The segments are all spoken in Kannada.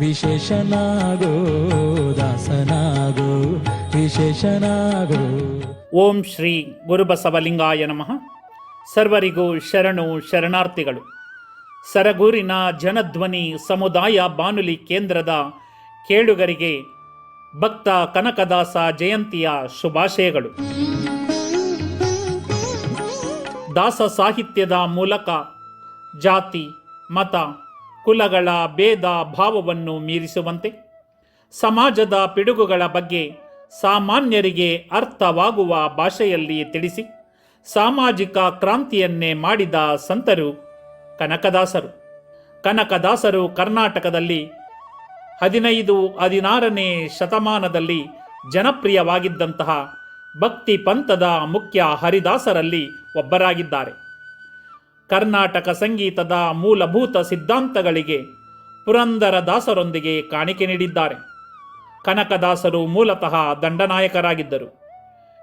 ವಿಶೇಷನಾಗು, ದಾಸನಾಗೋ, ವಿಶೇಷನಾಗೋ. ಓಂ ಶ್ರೀ ಗುರುಬಸವಲಿಂಗಾಯ ನಮಃ. ಸರ್ವರಿಗೂ ಶರಣು ಶರಣಾರ್ಥಿಗಳು. ಸರಗೂರಿನ ಜನಧ್ವನಿ ಸಮುದಾಯ ಬಾನುಲಿ ಕೇಂದ್ರದ ಕೇಳುಗರಿಗೆ ಭಕ್ತ ಕನಕದಾಸ ಜಯಂತಿಯ ಶುಭಾಶಯಗಳು. ದಾಸ ಸಾಹಿತ್ಯದ ಮೂಲಕ ಜಾತಿ, ಮತ ಕುಲಗಳ ಭೇದ ಭಾವವನ್ನು ಮೀರಿಸುವಂತೆ, ಸಮಾಜದ ಪಿಡುಗುಗಳ ಬಗ್ಗೆ ಸಾಮಾನ್ಯರಿಗೆ ಅರ್ಥವಾಗುವ ಭಾಷೆಯಲ್ಲಿ ತಿಳಿಸಿ, ಸಾಮಾಜಿಕ ಕ್ರಾಂತಿಯನ್ನೇ ಮಾಡಿದ ಸಂತರು ಕನಕದಾಸರು. ಕನಕದಾಸರು ಕರ್ನಾಟಕದಲ್ಲಿ ಹದಿನೈದು ಹದಿನಾರನೇ ಶತಮಾನದಲ್ಲಿ ಜನಪ್ರಿಯವಾಗಿದ್ದಂತಹ ಭಕ್ತಿ ಪಂಥದ ಮುಖ್ಯ ಹರಿದಾಸರಲ್ಲಿ ಒಬ್ಬರಾಗಿದ್ದಾರೆ. ಕರ್ನಾಟಕ ಸಂಗೀತದ ಮೂಲಭೂತ ಸಿದ್ಧಾಂತಗಳಿಗೆ ಪುರಂದರ ದಾಸರೊಂದಿಗೆ ಕಾಣಿಕೆ ನೀಡಿದ್ದಾರೆ. ಕನಕದಾಸರು ಮೂಲತಃ ದಂಡನಾಯಕರಾಗಿದ್ದರು.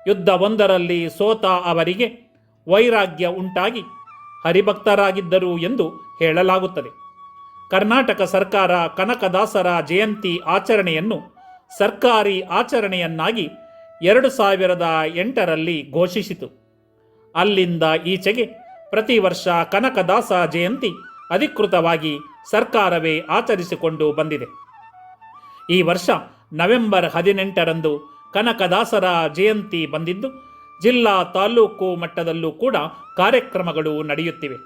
ಯುದ್ಧವೊಂದರಲ್ಲಿ ಸೋತ ಅವರಿಗೆ ವೈರಾಗ್ಯ ಉಂಟಾಗಿ ಹರಿಭಕ್ತರಾಗಿದ್ದರು ಎಂದು ಹೇಳಲಾಗುತ್ತದೆ. ಕರ್ನಾಟಕ ಸರ್ಕಾರ ಕನಕದಾಸರ ಜಯಂತಿ ಆಚರಣೆಯನ್ನು ಸರ್ಕಾರಿ ಆಚರಣೆಯನ್ನಾಗಿ ಎರಡು ಸಾವಿರದ ಎಂಟರಲ್ಲಿ ಘೋಷಿಸಿತು. ಅಲ್ಲಿಂದ ಈಚೆಗೆ ಪ್ರತಿ ವರ್ಷ ಕನಕದಾಸ ಜಯಂತಿ ಅಧಿಕೃತವಾಗಿ ಸರ್ಕಾರವೇ ಆಚರಿಸಿಕೊಂಡು ಬಂದಿದೆ. ಈ ವರ್ಷ ನವೆಂಬರ್ ಹದಿನೆಂಟರಂದು ಕನಕದಾಸರ ಜಯಂತಿ ಬಂದಿದ್ದು, ಜಿಲ್ಲಾ ತಾಲೂಕು ಮಟ್ಟದಲ್ಲೂ ಕೂಡ ಕಾರ್ಯಕ್ರಮಗಳು ನಡೆಯುತ್ತಿವೆ.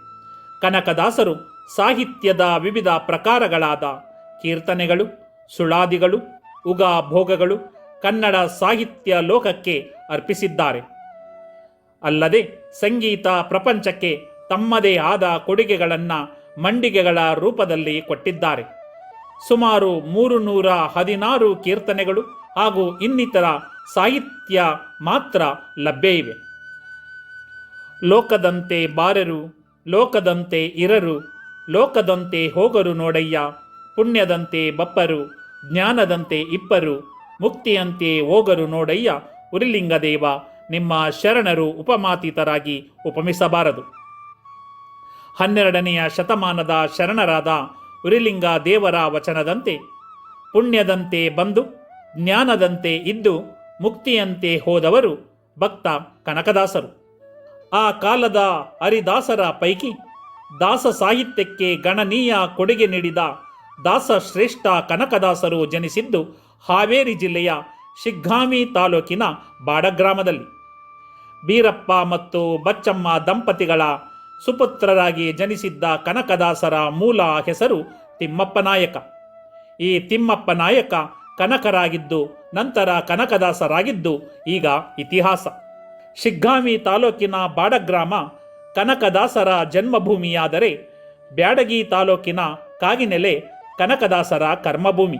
ಕನಕದಾಸರು ಸಾಹಿತ್ಯದ ವಿವಿಧ ಪ್ರಕಾರಗಳಾದ ಕೀರ್ತನೆಗಳು, ಸುಳಾದಿಗಳು ಉಗಾ ಭೋಗಗಳು ಕನ್ನಡ ಸಾಹಿತ್ಯ ಲೋಕಕ್ಕೆ ಅರ್ಪಿಸಿದ್ದಾರೆ. ಅಲ್ಲದೆ ಸಂಗೀತ ಪ್ರಪಂಚಕ್ಕೆ ತಮ್ಮದೇ ಆದ ಕೊಡುಗೆಗಳನ್ನು ಮಂಡಿಗೆಗಳ ರೂಪದಲ್ಲಿ ಕೊಟ್ಟಿದ್ದಾರೆ. ಸುಮಾರು ಮೂರು ನೂರ ಹದಿನಾರು ಕೀರ್ತನೆಗಳು ಹಾಗೂ ಇನ್ನಿತರ ಸಾಹಿತ್ಯ ಮಾತ್ರ ಲಭ್ಯ ಇವೆ. ಲೋಕದಂತೆ ಬಾರರು, ಲೋಕದಂತೆ ಇರರು, ಲೋಕದಂತೆ ಹೋಗರು ನೋಡಯ್ಯ, ಪುಣ್ಯದಂತೆ ಬಪ್ಪರು, ಜ್ಞಾನದಂತೆ ಇಪ್ಪರು, ಮುಕ್ತಿಯಂತೆ ಹೋಗರು ನೋಡಯ್ಯ, ಉರಿಲಿಂಗದೇವ ನಿಮ್ಮ ಶರಣರು ಉಪಮಾತೀತರಾಗಿ ಉಪಮಿಸಬಾರದು. ಹನ್ನೆರಡನೆಯ ಶತಮಾನದ ಶರಣರಾದ ಉರಿಲಿಂಗ ದೇವರ ವಚನದಂತೆ, ಪುಣ್ಯದಂತೆ ಬಂದು, ಜ್ಞಾನದಂತೆ ಇದ್ದು, ಮುಕ್ತಿಯಂತೆ ಹೋದವರು ಭಕ್ತ ಕನಕದಾಸರು. ಆ ಕಾಲದ ಹರಿದಾಸರ ಪೈಕಿ ದಾಸ ಸಾಹಿತ್ಯಕ್ಕೆ ಗಣನೀಯ ಕೊಡುಗೆ ನೀಡಿದ ದಾಸ ಶ್ರೇಷ್ಠ ಕನಕದಾಸರು ಜನಿಸಿದ್ದು ಹಾವೇರಿ ಜಿಲ್ಲೆಯ ಶಿಗ್ಗಾಮಿ ತಾಲೂಕಿನ ಬಾಡಗ್ರಾಮದಲ್ಲಿ. ಬೀರಪ್ಪ ಮತ್ತು ಬಚ್ಚಮ್ಮ ದಂಪತಿಗಳ ಸುಪುತ್ರರಾಗಿ ಜನಿಸಿದ್ದ ಕನಕದಾಸರ ಮೂಲ ಹೆಸರು ತಿಮ್ಮಪ್ಪನಾಯಕ ಈ ತಿಮ್ಮಪ್ಪನಾಯಕ ಕನಕರಾಗಿದ್ದು, ನಂತರ ಕನಕದಾಸರಾಗಿದ್ದು ಈಗ ಇತಿಹಾಸ. ಶಿಗ್ಗಾಮಿ ತಾಲೂಕಿನ ಬಾಡಗ್ರಾಮ ಕನಕದಾಸರ ಜನ್ಮಭೂಮಿಯಾದರೆ ಬ್ಯಾಡಗಿ ತಾಲೂಕಿನ ಕಾಗಿನೆಲೆ ಕನಕದಾಸರ ಕರ್ಮಭೂಮಿ.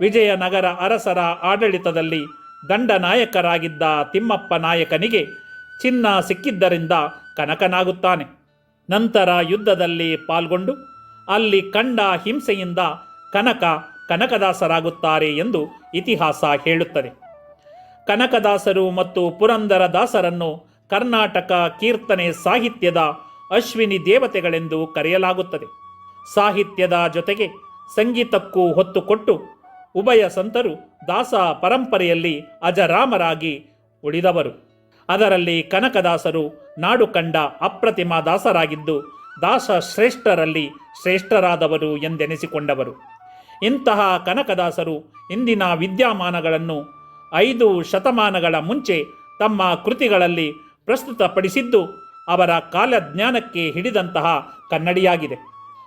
ವಿಜಯನಗರ ಅರಸರ ಆಡಳಿತದಲ್ಲಿ ದಂಡನಾಯಕರಾಗಿದ್ದ ತಿಮ್ಮಪ್ಪ ನಾಯಕನಿಗೆ ಚಿನ್ನ ಸಿಕ್ಕಿದ್ದರಿಂದ ಕನಕನಾಗುತ್ತಾನೆ. ನಂತರ ಯುದ್ಧದಲ್ಲಿ ಪಾಲ್ಗೊಂಡು ಅಲ್ಲಿ ಕಂಡ ಹಿಂಸೆಯಿಂದ ಕನಕ ಕನಕದಾಸರಾಗುತ್ತಾರೆ ಎಂದು ಇತಿಹಾಸ ಹೇಳುತ್ತದೆ. ಕನಕದಾಸರು ಮತ್ತು ಪುರಂದರ ದಾಸರನ್ನು ಕರ್ನಾಟಕ ಕೀರ್ತನೆ ಸಾಹಿತ್ಯದ ಅಶ್ವಿನಿ ದೇವತೆಗಳೆಂದು ಕರೆಯಲಾಗುತ್ತದೆ. ಸಾಹಿತ್ಯದ ಜೊತೆಗೆ ಸಂಗೀತಕ್ಕೂ ಹೊತ್ತು ಕೊಟ್ಟು ಉಭಯ ಸಂತರು ದಾಸ ಪರಂಪರೆಯಲ್ಲಿ ಅಜರಾಮರಾಗಿ ಉಳಿದವರು. ಅದರಲ್ಲಿ ಕನಕದಾಸರು ನಾಡು ಕಂಡ ಅಪ್ರತಿಮ ದಾಸರಾಗಿದ್ದು ದಾಸ ಶ್ರೇಷ್ಠರಲ್ಲಿ ಶ್ರೇಷ್ಠರಾದವರು ಎಂದೆನಿಸಿಕೊಂಡವರು. ಇಂತಹ ಕನಕದಾಸರು ಇಂದಿನ ವಿದ್ಯಮಾನಗಳನ್ನು ಐದು ಶತಮಾನಗಳ ಮುಂಚೆ ತಮ್ಮ ಕೃತಿಗಳಲ್ಲಿ ಪ್ರಸ್ತುತಪಡಿಸಿದ್ದು ಅವರ ಕಾಲಜ್ಞಾನಕ್ಕೆ ಹಿಡಿದಂತಹ ಕನ್ನಡಿಯಾಗಿದೆ.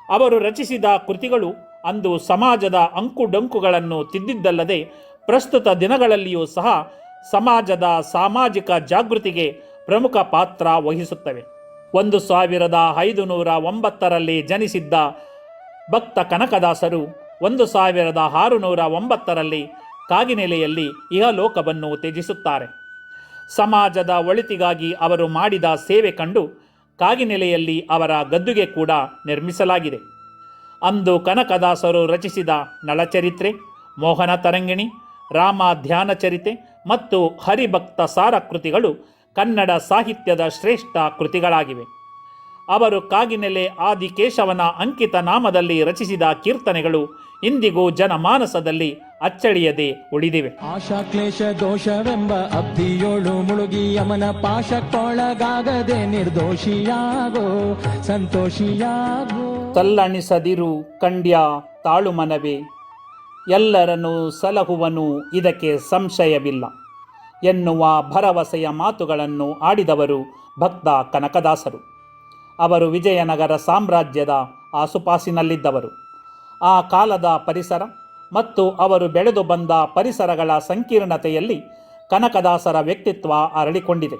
ಅವರು ರಚಿಸಿದ ಕೃತಿಗಳು ಅಂದು ಸಮಾಜದ ಅಂಕುಡೊಂಕುಗಳನ್ನು ತಿದ್ದಿದ್ದಲ್ಲದೆ ಪ್ರಸ್ತುತ ದಿನಗಳಲ್ಲಿಯೂ ಸಹ ಸಮಾಜದ ಸಾಮಾಜಿಕ ಜಾಗೃತಿಗೆ ಪ್ರಮುಖ ಪಾತ್ರ ವಹಿಸುತ್ತವೆ. ಒಂದು ಸಾವಿರದ ಐದು ನೂರ ಒಂಬತ್ತರಲ್ಲಿ ಜನಿಸಿದ್ದ ಭಕ್ತ ಕನಕದಾಸರು ಒಂದು ಸಾವಿರದ ಆರುನೂರ ಒಂಬತ್ತರಲ್ಲಿ ಕಾಗಿನೆಲೆಯಲ್ಲಿ ಇಹಲೋಕವನ್ನು ತ್ಯಜಿಸುತ್ತಾರೆ. ಸಮಾಜದ ಒಳಿತಿಗಾಗಿ ಅವರು ಮಾಡಿದ ಸೇವೆ ಕಂಡು ಕಾಗಿನೆಲೆಯಲ್ಲಿ ಅವರ ಗದ್ದುಗೆ ಕೂಡ ನಿರ್ಮಿಸಲಾಗಿದೆ. ಅಂದು ಕನಕದಾಸರು ರಚಿಸಿದ ನಳಚರಿತ್ರೆ, ಮೋಹನ ತರಂಗಿಣಿ, ರಾಮ ಧ್ಯಾನ ಚರಿತೆ ಮತ್ತು ಹರಿಭಕ್ತ ಸಾರ ಕೃತಿಗಳು ಕನ್ನಡ ಸಾಹಿತ್ಯದ ಶ್ರೇಷ್ಠ ಕೃತಿಗಳಾಗಿವೆ. ಅವರು ಕಾಗಿನೆಲೆ ಆದಿಕೇಶವನ ಅಂಕಿತ ನಾಮದಲ್ಲಿ ರಚಿಸಿದ ಕೀರ್ತನೆಗಳು ಇಂದಿಗೂ ಜನಮಾನಸದಲ್ಲಿ ಅಚ್ಚಳಿಯದೆ ಉಳಿದಿವೆ. ಆಶಾ ಕ್ಲೇಶ ದೋಷವೆಂಬ ಅಬ್ಧಿಯೋಳು ಮುಳುಗಿ ಯಮನ ಪಾಶಕ್ಕೊಳಗಾಗದೆ ನಿರ್ದೋಷಿಯಾಗೋ ಸಂತೋಷಿಯಾಗೋ. ತಲ್ಲಣಿಸದಿರು ಕಂಡ್ಯ ತಾಳುಮನವೇ ಎಲ್ಲರನ್ನು ಸಲಹುವನು ಇದಕ್ಕೆ ಸಂಶಯವಿಲ್ಲ. ಎನ್ನುವ ಭರವಸೆಯ ಮಾತುಗಳನ್ನು ಆಡಿದವರು ಭಕ್ತ ಕನಕದಾಸರು. ಅವರು ವಿಜಯನಗರ ಸಾಮ್ರಾಜ್ಯದ ಆಸುಪಾಸಿನಲ್ಲಿದ್ದವರು. ಆ ಕಾಲದ ಪರಿಸರ ಮತ್ತು ಅವರು ಬೆಳೆದು ಬಂದ ಪರಿಸರಗಳ ಸಂಕೀರ್ಣತೆಯಲ್ಲಿ ಕನಕದಾಸರ ವ್ಯಕ್ತಿತ್ವ ಅರಳಿಕೊಂಡಿದೆ.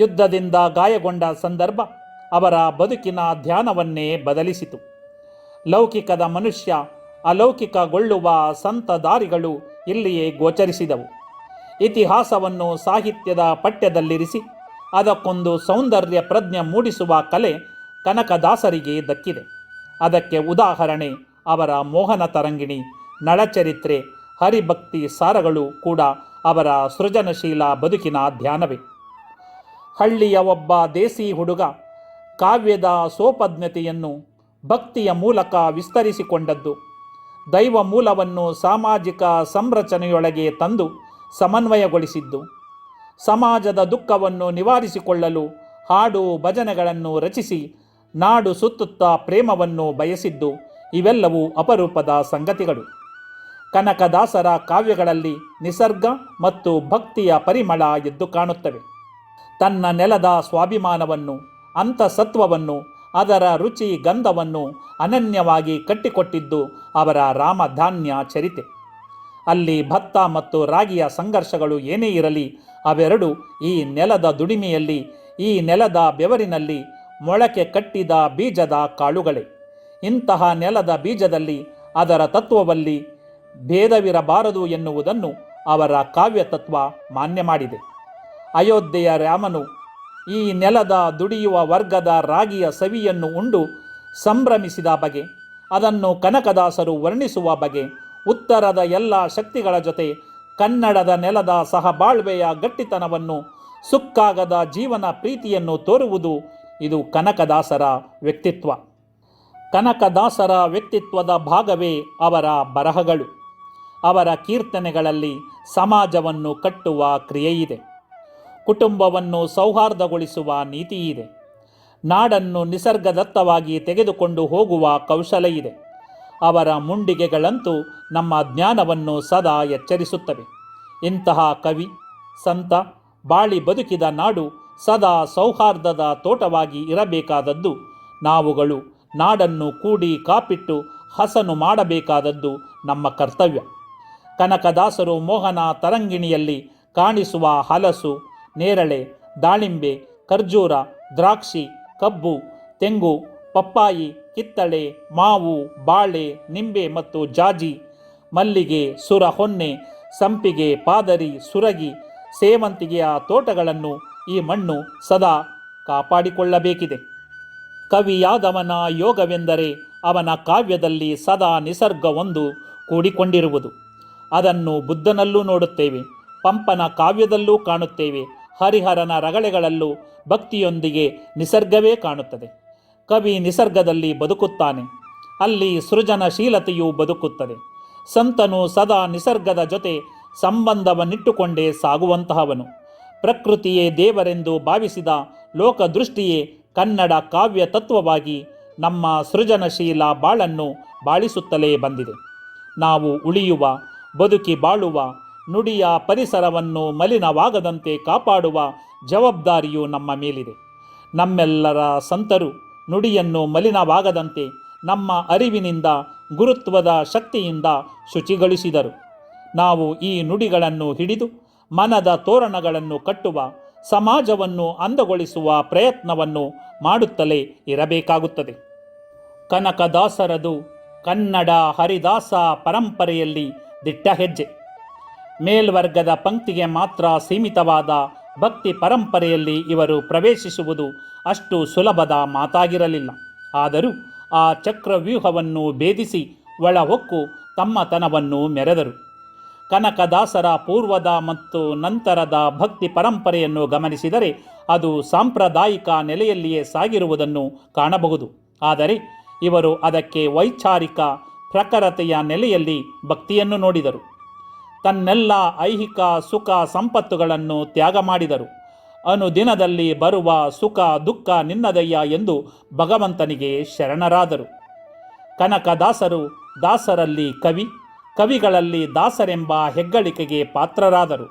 ಯುದ್ಧದಿಂದ ಗಾಯಗೊಂಡ ಸಂದರ್ಭ ಅವರ ಬದುಕಿನ ಧ್ಯಾನವನ್ನೇ ಬದಲಿಸಿತು. ಲೌಕಿಕದ ಮನುಷ್ಯ ಅಲೌಕಿಕಗೊಳ್ಳುವ ಸಂತ ದಾರಿಗಳು ಇಲ್ಲಿಯೇ ಗೋಚರಿಸಿದವು. ಇತಿಹಾಸವನ್ನು ಸಾಹಿತ್ಯದ ಪಠ್ಯದಲ್ಲಿರಿಸಿ ಅದಕ್ಕೊಂದು ಸೌಂದರ್ಯ ಪ್ರಜ್ಞೆ ಮೂಡಿಸುವ ಕಲೆ ಕನಕದಾಸರಿಗೆ ದಕ್ಕಿದೆ. ಅದಕ್ಕೆ ಉದಾಹರಣೆ, ಅವರ ಮೋಹನ ತರಂಗಿಣಿ, ನಳಚರಿತ್ರೆ, ಹರಿಭಕ್ತಿ ಸಾರಗಳು ಕೂಡ ಅವರ ಸೃಜನಶೀಲ ಬದುಕಿನ ಧ್ಯಾನವೇ. ಹಳ್ಳಿಯ ಒಬ್ಬ ದೇಸಿ ಹುಡುಗ ಕಾವ್ಯದ ಸೋಪಜ್ಞತೆಯನ್ನು ಭಕ್ತಿಯ ಮೂಲಕ ವಿಸ್ತರಿಸಿಕೊಂಡದ್ದು. ದೈವ ಮೂಲವನ್ನು ಸಾಮಾಜಿಕ ಸಂರಚನೆಯೊಳಗೆ ತಂದು ಸಮನ್ವಯಗೊಳಿಸಿದ್ದು. ಸಮಾಜದ ದುಃಖವನ್ನು ನಿವಾರಿಸಿಕೊಳ್ಳಲು ಹಾಡು ಭಜನೆಗಳನ್ನು ರಚಿಸಿ, ನಾಡು ಸುತ್ತುತ್ತಾ ಪ್ರೇಮವನ್ನು ಬಯಸಿದ್ದು, ಇವೆಲ್ಲವೂ ಅಪರೂಪದ ಸಂಗತಿಗಳು. ಕನಕದಾಸರ ಕಾವ್ಯಗಳಲ್ಲಿ ನಿಸರ್ಗ ಮತ್ತು ಭಕ್ತಿಯ ಪರಿಮಳ ಎದ್ದು ಕಾಣುತ್ತವೆ. ತನ್ನ ನೆಲದ ಸ್ವಾಭಿಮಾನವನ್ನು, ಅಂತಸತ್ವವನ್ನು, ಅದರ ರುಚಿ ಗಂಧವನ್ನು ಅನನ್ಯವಾಗಿ ಕಟ್ಟಿಕೊಟ್ಟಿದ್ದು ಅವರ ರಾಮಧಾನ್ಯ ಚರಿತೆ. ಅಲ್ಲಿ ಭತ್ತ ಮತ್ತು ರಾಗಿಯ ಸಂಘರ್ಷಗಳು ಏನೇ ಇರಲಿ, ಅವೆರಡು ಈ ನೆಲದ ದುಡಿಮೆಯಲ್ಲಿ, ಈ ನೆಲದ ಬೆವರಿನಲ್ಲಿ ಮೊಳಕೆ ಕಟ್ಟಿದ ಬೀಜದ ಕಾಳುಗಳೇ. ಇಂತಹ ನೆಲದ ಬೀಜದಲ್ಲಿ ಅದರ ತತ್ವವಲ್ಲಿ ಭೇದವಿರಬಾರದು ಎನ್ನುವುದನ್ನು ಅವರ ಕಾವ್ಯ ತತ್ವ ಮಾನ್ಯ ಮಾಡಿದೆ. ಅಯೋಧ್ಯೆಯ ರಾಮನು ಈ ನೆಲದ ದುಡಿಯುವ ವರ್ಗದ ರಾಗಿಯ ಸವಿಯನ್ನು ಉಂಡು ಸಂಭ್ರಮಿಸಿದ ಬಗೆ, ಅದನ್ನು ಕನಕದಾಸರು ವರ್ಣಿಸುವ ಬಗೆ ಉತ್ತರದ ಎಲ್ಲ ಶಕ್ತಿಗಳ ಜೊತೆ ಕನ್ನಡದ ನೆಲದ ಸಹಬಾಳ್ವೆಯ ಗಟ್ಟಿತನವನ್ನು, ಸುಕ್ಕಾಗದ ಜೀವನ ಪ್ರೀತಿಯನ್ನು ತೋರುವುದು ಇದು ಕನಕದಾಸರ ವ್ಯಕ್ತಿತ್ವ. ಕನಕದಾಸರ ವ್ಯಕ್ತಿತ್ವದ ಭಾಗವೇ ಅವರ ಬರಹಗಳು. ಅವರ ಕೀರ್ತನೆಗಳಲ್ಲಿ ಸಮಾಜವನ್ನು ಕಟ್ಟುವ ಕ್ರಿಯೆಯಿದೆ. ಕುಟುಂಬವನ್ನು ಸೌಹಾರ್ದಗೊಳಿಸುವ ನೀತಿಯಿದೆ. ನಾಡನ್ನು ನಿಸರ್ಗದತ್ತವಾಗಿ ತೆಗೆದುಕೊಂಡು ಹೋಗುವ ಕೌಶಲ ಇದೆ ಅವರ ಮುಂಡಿಗೆಗಳಂತೂ ನಮ್ಮ ಜ್ಞಾನವನ್ನು ಸದಾ ಎಚ್ಚರಿಸುತ್ತವೆ. ಇಂತಹ ಕವಿ, ಸಂತ, ಬಾಳಿ ಬದುಕಿದ ನಾಡು ಸದಾ ಸೌಹಾರ್ದದ ತೋಟವಾಗಿ ಇರಬೇಕಾದದ್ದು. ನಾವುಗಳು ನಾಡನ್ನು ಕೂಡಿ ಕಾಪಿಟ್ಟು ಹಸನು ಮಾಡಬೇಕಾದದ್ದು ನಮ್ಮ ಕರ್ತವ್ಯ. ಕನಕದಾಸರು ಮೋಹನ ತರಂಗಿಣಿಯಲ್ಲಿ ಕಾಣಿಸುವ ಹಲಸು, ನೇರಳೆ, ದಾಳಿಂಬೆ, ಖರ್ಜೂರ, ದ್ರಾಕ್ಷಿ, ಕಬ್ಬು, ತೆಂಗು ಪಪ್ಪಾಯಿ, ಕಿತ್ತಳೆ, ಮಾವು, ಬಾಳೆ, ನಿಂಬೆ ಮತ್ತು ಜಾಜಿ, ಮಲ್ಲಿಗೆ, ಸುರ ಹೊನ್ನೆ, ಸಂಪಿಗೆ, ಪಾದರಿ, ಸುರಗಿ, ಸೇವಂತಿಗೆಯ ತೋಟಗಳನ್ನು ಈ ಮಣ್ಣು ಸದಾ ಕಾಪಾಡಿಕೊಳ್ಳಬೇಕಿದೆ. ಕವಿಯಾದವನ ಯೋಗವೆಂದರೆ ಅವನ ಕಾವ್ಯದಲ್ಲಿ ಸದಾ ನಿಸರ್ಗವೊಂದು ಕೂಡಿಕೊಂಡಿರುವುದು. ಅದನ್ನು ಬುದ್ಧನಲ್ಲೂ ನೋಡುತ್ತೇವೆ, ಪಂಪನ ಕಾವ್ಯದಲ್ಲೂ ಕಾಣುತ್ತೇವೆ, ಹರಿಹರನ ರಗಳೆಗಳಲ್ಲೂ ಭಕ್ತಿಯೊಂದಿಗೆ ನಿಸರ್ಗವೇ ಕಾಣುತ್ತದೆ. ಕವಿ ನಿಸರ್ಗದಲ್ಲಿ ಬದುಕುತ್ತಾನೆ. ಅಲ್ಲಿ ಸೃಜನಶೀಲತೆಯು ಬದುಕುತ್ತದೆ. ಸಂತನು ಸದಾ ನಿಸರ್ಗದ ಜೊತೆ ಸಂಬಂಧವನ್ನಿಟ್ಟುಕೊಂಡೇ ಸಾಗುವಂತಹವನು. ಪ್ರಕೃತಿಯೇ ದೇವರೆಂದು ಭಾವಿಸಿದ ಲೋಕದೃಷ್ಟಿಯೇ ಕನ್ನಡ ಕಾವ್ಯ ತತ್ವವಾಗಿ ನಮ್ಮ ಸೃಜನಶೀಲ ಬಾಳನ್ನು ಬಾಳಿಸುತ್ತಲೇ ಬಂದಿದೆ. ನಾವು ಉಳಿಯುವ, ಬದುಕಿ ಬಾಳುವ, ನುಡಿಯ ಪರಿಸರವನ್ನು ಮಲಿನವಾಗದಂತೆ ಕಾಪಾಡುವ ಜವಾಬ್ದಾರಿಯು ನಮ್ಮ ಮೇಲಿದೆ. ನಮ್ಮೆಲ್ಲರ ಸಂತರು ನುಡಿಯನ್ನು ಮಲಿನವಾಗದಂತೆ ನಮ್ಮ ಅರಿವಿನಿಂದ, ಗುರುತ್ವದ ಶಕ್ತಿಯಿಂದ ಶುಚಿಗೊಳಿಸಿದರು. ನಾವು ಈ ನುಡಿಗಳನ್ನು ಹಿಡಿದು, ಮನದ ತೋರಣಗಳನ್ನು ಕಟ್ಟುವ, ಸಮಾಜವನ್ನು ಅಂದಗೊಳಿಸುವ ಪ್ರಯತ್ನವನ್ನು ಮಾಡುತ್ತಲೇ ಇರಬೇಕಾಗುತ್ತದೆ. ಕನಕದಾಸರದು ಕನ್ನಡ ಹರಿದಾಸ ಪರಂಪರೆಯಲ್ಲಿ ದಿಟ್ಟ ಹೆಜ್ಜೆ. ಮೇಲ್ವರ್ಗದ ಪಂಕ್ತಿಗೆ ಮಾತ್ರ ಸೀಮಿತವಾದ ಭಕ್ತಿ ಪರಂಪರೆಯಲ್ಲಿ ಇವರು ಪ್ರವೇಶಿಸುವುದು ಅಷ್ಟು ಸುಲಭದ ಮಾತಾಗಿರಲಿಲ್ಲ. ಆದರೂ ಆ ಚಕ್ರವ್ಯೂಹವನ್ನು ಭೇದಿಸಿ ಒಳ ಹೊಕ್ಕು ತಮ್ಮತನವನ್ನು ಮೆರೆದರು. ಕನಕದಾಸರ ಪೂರ್ವದ ಮತ್ತು ನಂತರದ ಭಕ್ತಿ ಪರಂಪರೆಯನ್ನು ಗಮನಿಸಿದರೆ ಅದು ಸಾಂಪ್ರದಾಯಿಕ ನೆಲೆಯಲ್ಲಿಯೇ ಸಾಗಿರುವುದನ್ನು ಕಾಣಬಹುದು. ಆದರೆ ಇವರು ಅದಕ್ಕೆ ವೈಚಾರಿಕ ಪ್ರಖರತೆಯ ನೆಲೆಯಲ್ಲಿ ಭಕ್ತಿಯನ್ನು ನೋಡಿದರು. ತನ್ನೆಲ್ಲ ಐಹಿಕ ಸುಖ ಸಂಪತ್ತುಗಳನ್ನು ತ್ಯಾಗ ಮಾಡಿದರು. ಅನುದಿನದಲ್ಲಿ ಬರುವ ಸುಖ ದುಃಖ ನಿನ್ನದಯ್ಯ ಎಂದು ಭಗವಂತನಿಗೆ ಶರಣರಾದರು. ಕನಕದಾಸರು ದಾಸರಲ್ಲಿ ಕವಿ, ಕವಿಗಳಲ್ಲಿ ದಾಸರೆಂಬ ಹೆಗ್ಗಳಿಕೆಗೆ ಪಾತ್ರರಾದರು.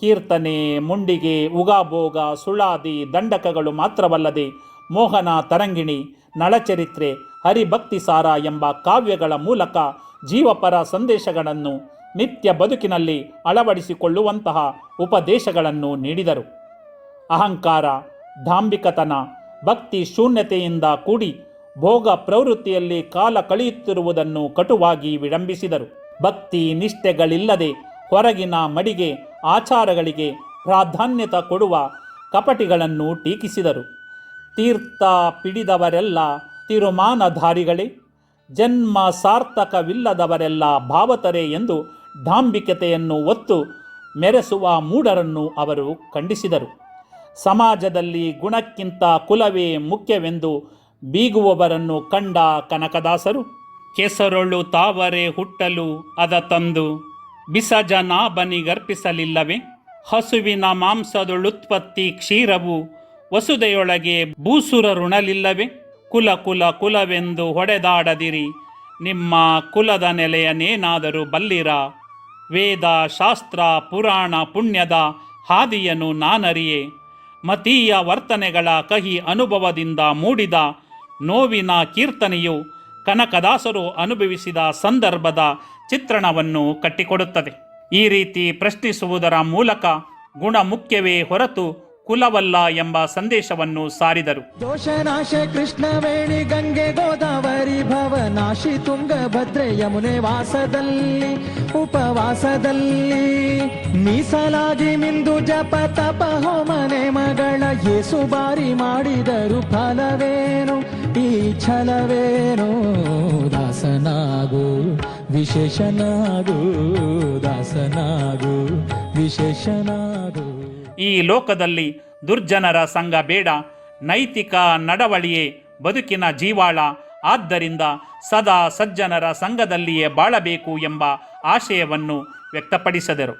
ಕೀರ್ತನೆ, ಮುಂಡಿಗೆ, ಉಗಾಭೋಗ, ಸುಳಾದಿ ದಂಡಕಗಳು ಮಾತ್ರವಲ್ಲದೆ ಮೋಹನ ತರಂಗಿಣಿ, ನಳಚರಿತ್ರೆ, ಹರಿಭಕ್ತಿ ಸಾರ ಎಂಬ ಕಾವ್ಯಗಳ ಮೂಲಕ ಜೀವಪರ ಸಂದೇಶಗಳನ್ನು ನಿತ್ಯ ಬದುಕಿನಲ್ಲಿ ಅಳವಡಿಸಿಕೊಳ್ಳುವಂತಹ ಉಪದೇಶಗಳನ್ನು ನೀಡಿದರು. ಅಹಂಕಾರ, ಧಾಂಬಿಕತನ, ಭಕ್ತಿ ಶೂನ್ಯತೆಯಿಂದ ಕೂಡಿ ಭೋಗ ಪ್ರವೃತ್ತಿಯಲ್ಲಿ ಕಾಲ ಕಳೆಯುತ್ತಿರುವುದನ್ನು ಕಟುವಾಗಿ ವಿಡಂಬಿಸಿದರು ಭಕ್ತಿ ನಿಷ್ಠೆಗಳಿಲ್ಲದೆ ಹೊರಗಿನ ಮಡಿಗೆ ಆಚಾರಗಳಿಗೆ ಪ್ರಾಧಾನ್ಯತೆ ಕೊಡುವ ಕಪಟಿಗಳನ್ನು ಟೀಕಿಸಿದರು. ತೀರ್ಥ ಪಿಡಿದವರೆಲ್ಲ ತಿರುಮಾನಧಾರಿಗಳೇ, ಜನ್ಮ ಸಾರ್ಥಕವಿಲ್ಲದವರೆಲ್ಲ ಭಾವತರೆ ಎಂದು ಢಾಂಬಿಕತೆಯನ್ನು ಒತ್ತು ಮೆರೆಸುವ ಮೂಢರನ್ನು ಅವರು ಖಂಡಿಸಿದರು. ಸಮಾಜದಲ್ಲಿ ಗುಣಕ್ಕಿಂತ ಕುಲವೇ ಮುಖ್ಯವೆಂದು ಬೀಗುವವರನ್ನು ಕಂಡ ಕನಕದಾಸರು, ಕೆಸರೊಳು ತಾವರೆ ಹುಟ್ಟಲು ಅದ ತಂದು ಬಿಸಜನಾಭನಿಗರ್ಪಿಸಲಿಲ್ಲವೇ ಹಸುವಿನ ಮಾಂಸದೊಳುತ್ಪತ್ತಿ ಕ್ಷೀರವು ವಸುದೆಯೊಳಗೆ ಭೂಸುರ ಋಣಲಿಲ್ಲವೆ ಕುಲ ಕುಲ ಕುಲವೆಂದು ಹೊಡೆದಾಡದಿರಿ, ನಿಮ್ಮ ಕುಲದ ನೆಲೆಯನೇನಾದರೂ ಬಲ್ಲಿರ ವೇದ, ಶಾಸ್ತ್ರ, ಪುರಾಣ, ಪುಣ್ಯದ ಹಾದಿಯನು ನಾನರಿಯೇ. ಮತೀಯ ವರ್ತನೆಗಳ ಕಹಿ ಅನುಭವದಿಂದ ಮೂಡಿದ ನೋವಿನ ಕೀರ್ತನೆಯು ಕನಕದಾಸರು ಅನುಭವಿಸಿದ ಸಂದರ್ಭದ ಚಿತ್ರಣವನ್ನು ಕಟ್ಟಿಕೊಡುತ್ತದೆ. ಈ ರೀತಿ ಪ್ರಶ್ನಿಸುವುದರ ಮೂಲಕ ಗುಣ ಮುಖ್ಯವೇ ಹೊರತು ಕುಲವಲ್ಲ ಎಂಬ ಸಂದೇಶವನ್ನು ಸಾರಿದರು. ದೋಷನಾಶ ಕೃಷ್ಣವೇಣಿ ಗಂಗೆ ಗೋದಾವರಿ ಭವನಾಶಿ ತುಂಗಭದ್ರೆ ಯಮುನೆ ವಾಸದಲ್ಲಿ, ಉಪವಾಸದಲ್ಲಿ. ಮೀಸಲಾಗಿ ಮಿಂದು ಜಪ ತಪ ಹೋಮನೆ ಮಗಳ ಏಸು ಬಾರಿ ಮಾಡಿದರು ಫಲವೇನು, ಈ ಛಲವೇನು? ದಾಸನಾಗು, ವಿಶೇಷನಾಗು ದಾಸನಾಗು, ವಿಶೇಷನಾಗು. ಈ ಲೋಕದಲ್ಲಿ ದುರ್ಜನರ ಸಂಘ ಬೇಡ. ನೈತಿಕ ನಡವಳಿಯೇ ಬದುಕಿನ ಜೀವಾಳ. ಆದ್ದರಿಂದ ಸದಾ ಸಜ್ಜನರ ಸಂಘದಲ್ಲಿಯೇ ಬಾಳಬೇಕು ಎಂಬ ಆಶಯವನ್ನು ವ್ಯಕ್ತಪಡಿಸಿದರು.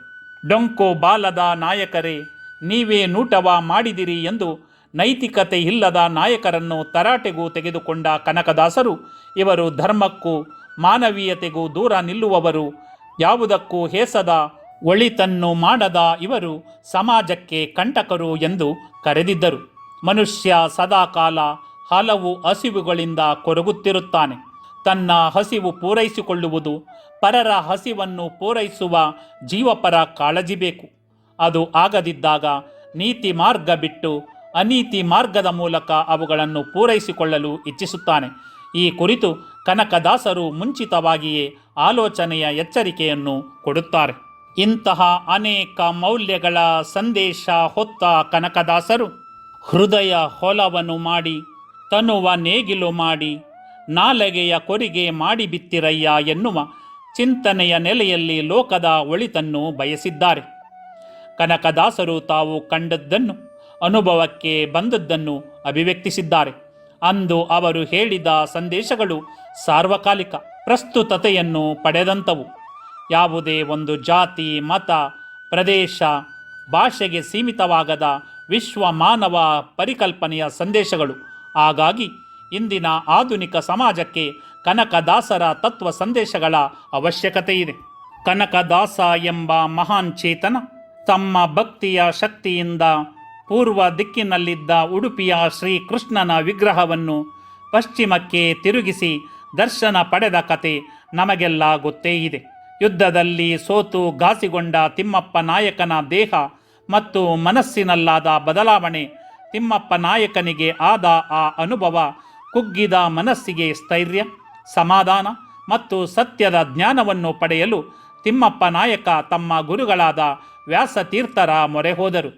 ಡೊಂಕೋ ಬಾಲದ ನಾಯಕರೇ, ನೀವೇ ನೂಟವ ಮಾಡಿದಿರಿ ಎಂದು ನೈತಿಕತೆ ಇಲ್ಲದ ನಾಯಕರನ್ನು ತರಾಟೆಗೂ ತೆಗೆದುಕೊಂಡ ಕನಕದಾಸರು, ಇವರು ಧರ್ಮಕ್ಕೂ ಮಾನವೀಯತೆಗೂ ದೂರ ನಿಲ್ಲುವವರು. ಯಾವುದಕ್ಕೂ ಹೇಸದ ಒಳಿತನ್ನು ಮಾಡದ ಇವರು ಸಮಾಜಕ್ಕೆ ಕಂಟಕರು ಎಂದು ಕರೆದಿದ್ದರು. ಮನುಷ್ಯ ಸದಾಕಾಲ ಹಲವು ಹಸಿವುಗಳಿಂದ ಕೊರಗುತ್ತಿರುತ್ತಾನೆ. ತನ್ನ ಹಸಿವು ಪೂರೈಸಿಕೊಳ್ಳುವುದು ಪರರ ಹಸಿವನ್ನು ಪೂರೈಸುವ ಜೀವಪರ ಕಾಳಜಿ ಬೇಕು. ಅದು ಆಗದಿದ್ದಾಗ ನೀತಿ ಮಾರ್ಗ ಬಿಟ್ಟು ಅನೀತಿ ಮಾರ್ಗದ ಮೂಲಕ ಅವುಗಳನ್ನು ಪೂರೈಸಿಕೊಳ್ಳಲು ಇಚ್ಛಿಸುತ್ತಾನೆ. ಈ ಕುರಿತು ಕನಕದಾಸರು ಮುಂಚಿತವಾಗಿಯೇ ಆಲೋಚನೆಯ ಎಚ್ಚರಿಕೆಯನ್ನು ಕೊಡುತ್ತಾರೆ. ಇಂತಹ ಅನೇಕ ಮೌಲ್ಯಗಳ ಸಂದೇಶ ಹೊತ್ತ ಕನಕದಾಸರು ಹೃದಯ ಹೊಲವನ್ನು ಮಾಡಿ, ತನುವ ನೇಗಿಲು ಮಾಡಿ, ನಾಲಗೆಯ ಕೊರಿಗೆ ಮಾಡಿ ಬಿತ್ತಿರಯ್ಯ ಎನ್ನುವ ಚಿಂತನೆಯ ನೆಲೆಯಲ್ಲಿ ಲೋಕದ ಒಳಿತನ್ನು ಬಯಸಿದ್ದಾರೆ. ಕನಕದಾಸರು ತಾವು ಕಂಡದ್ದನ್ನು, ಅನುಭವಕ್ಕೆ ಬಂದದ್ದನ್ನು ಅಭಿವ್ಯಕ್ತಿಸಿದ್ದಾರೆ. ಅಂದು ಅವರು ಹೇಳಿದ ಸಂದೇಶಗಳು ಸಾರ್ವಕಾಲಿಕ ಪ್ರಸ್ತುತತೆಯನ್ನು ಪಡೆದಂಥವು. ಯಾವುದೇ ಒಂದು ಜಾತಿ, ಮತ, ಪ್ರದೇಶ, ಭಾಷೆಗೆ ಸೀಮಿತವಾಗದ ವಿಶ್ವ ಮಾನವ ಪರಿಕಲ್ಪನೆಯ ಸಂದೇಶಗಳು. ಹಾಗಾಗಿ ಇಂದಿನ ಆಧುನಿಕ ಸಮಾಜಕ್ಕೆ ಕನಕದಾಸರ ತತ್ವ ಸಂದೇಶಗಳ ಅವಶ್ಯಕತೆ ಇದೆ. ಕನಕದಾಸ ಎಂಬ ಮಹಾನ್ ಚೇತನ ತಮ್ಮ ಭಕ್ತಿಯ ಶಕ್ತಿಯಿಂದ ಪೂರ್ವ ದಿಕ್ಕಿನಲ್ಲಿದ್ದ ಉಡುಪಿಯ ಶ್ರೀಕೃಷ್ಣನ ವಿಗ್ರಹವನ್ನು ಪಶ್ಚಿಮಕ್ಕೆ ತಿರುಗಿಸಿ ದರ್ಶನ ಪಡೆದ ಕತೆ ನಮಗೆಲ್ಲ ಗೊತ್ತೇ ಇದೆ. ಯುದ್ಧದಲ್ಲಿ ಸೋತು ಘಾಸಿಗೊಂಡ ತಿಮ್ಮಪ್ಪ ನಾಯಕನ ದೇಹ ಮತ್ತು ಮನಸ್ಸಿನಲ್ಲಾದ ಬದಲಾವಣೆ ತಿಮ್ಮಪ್ಪ ನಾಯಕನಿಗೆ ಆದ ಆ ಅನುಭವ ಕುಗ್ಗಿದ ಮನಸ್ಸಿಗೆ ಸ್ಥೈರ್ಯ, ಸಮಾಧಾನ ಮತ್ತು ಸತ್ಯದ ಜ್ಞಾನವನ್ನು ಪಡೆಯಲು ತಿಮ್ಮಪ್ಪ ನಾಯಕ ತಮ್ಮ ಗುರುಗಳಾದ ವ್ಯಾಸತೀರ್ಥರ ಮೊರೆ ಹೋದರು.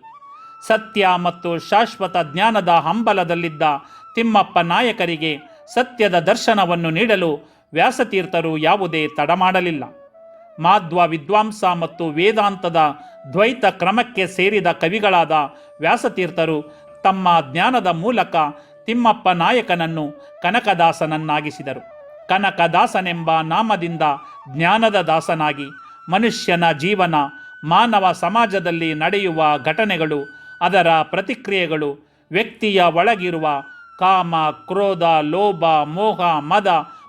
ಸತ್ಯ ಮತ್ತು ಶಾಶ್ವತ ಜ್ಞಾನದ ಹಂಬಲದಲ್ಲಿದ್ದ ತಿಮ್ಮಪ್ಪ ನಾಯಕರಿಗೆ ಸತ್ಯದ ದರ್ಶನವನ್ನು ನೀಡಲು ವ್ಯಾಸತೀರ್ಥರು ಯಾವುದೇ ತಡ ಮಾಡಲಿಲ್ಲ ಮಾಧ್ವ ವಿದ್ವಾಂಸ ಮತ್ತು ವೇದಾಂತದ ದ್ವೈತ ಕ್ರಮಕ್ಕೆ ಸೇರಿದ ಕವಿಗಳಾದ ವ್ಯಾಸತೀರ್ಥರು ತಮ್ಮ ಜ್ಞಾನದ ಮೂಲಕ ತಿಮ್ಮಪ್ಪ ನಾಯಕನನ್ನು ಕನಕದಾಸನನ್ನಾಗಿಸಿದರು. ಕನಕದಾಸನೆಂಬ ನಾಮದಿಂದ ಜ್ಞಾನದ ದಾಸನಾಗಿ ಮನುಷ್ಯನ ಜೀವನ ಮಾನವ ಸಮಾಜದಲ್ಲಿ ನಡೆಯುವ ಘಟನೆಗಳು, ಅದರ ಪ್ರತಿಕ್ರಿಯೆಗಳು, ವ್ಯಕ್ತಿಯ ಒಳಗಿರುವ ಕಾಮ, ಕ್ರೋಧ, ಲೋಭ, ಮೋಹ, ಮದ,